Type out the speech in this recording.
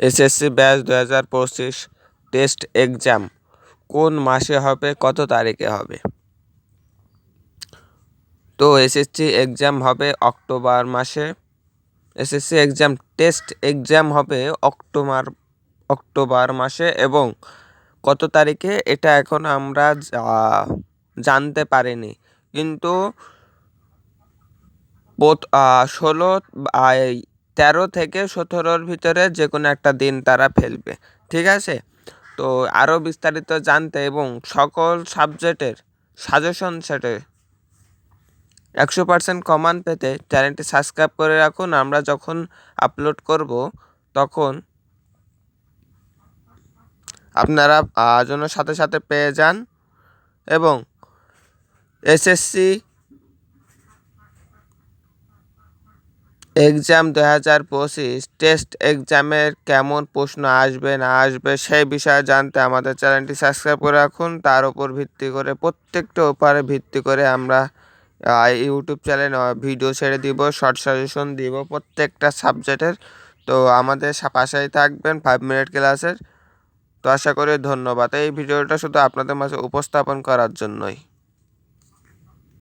SSC batch দু হাজার পঁচিশ টেস্ট এক্সাম কোন মাসে হবে, কত তারিখে হবে? তো এসএসসি এক্সাম হবে অক্টোবর মাসে। এসএসসি এক্সাম, টেস্ট এক্সাম হবে অক্টোবর অক্টোবর মাসে এবং কত তারিখে এটা এখন আমরা জানতে পারিনি। কিন্তু ষোলো তেরো থেকে সতেরোর ভিতরে যে কোনো একটা দিন তারা ফেলবে, ঠিক আছে? তো আরও বিস্তারিত জানতে এবং সকল সাবজেক্টের সাজেশন সেটে একশো পার্সেন্ট কমান পেতে চ্যানেলটি সাবস্ক্রাইব করে রাখুন। আমরা যখন আপলোড করব, তখন আপনারা যেন সাথে সাথে পেয়ে যান এবং এসএসসি এক্সাম দু হাজার পঁচিশ টেস্ট এক্সামের কেমন প্রশ্ন আসবে না আসবে সেই বিষয়ে জানতে আমাদের চ্যানেলটি সাবস্ক্রাইব করে রাখুন। তার উপর ভিত্তি করে প্রত্যেকটা উপরে ভিত্তি করে আমরা ইউটিউব চ্যানেল ভিডিও ছেড়ে দিব, শর্ট সাজেশন দিব প্রত্যেকটা সাবজেক্টের। তো আমাদের পাশেই থাকবেন ফাইভ মিনিট ক্লাসের তো আশা করি ধন্যবাদ। এই ভিডিওটা শুধু আপনাদের মাঝে উপস্থাপন করার জন্যই।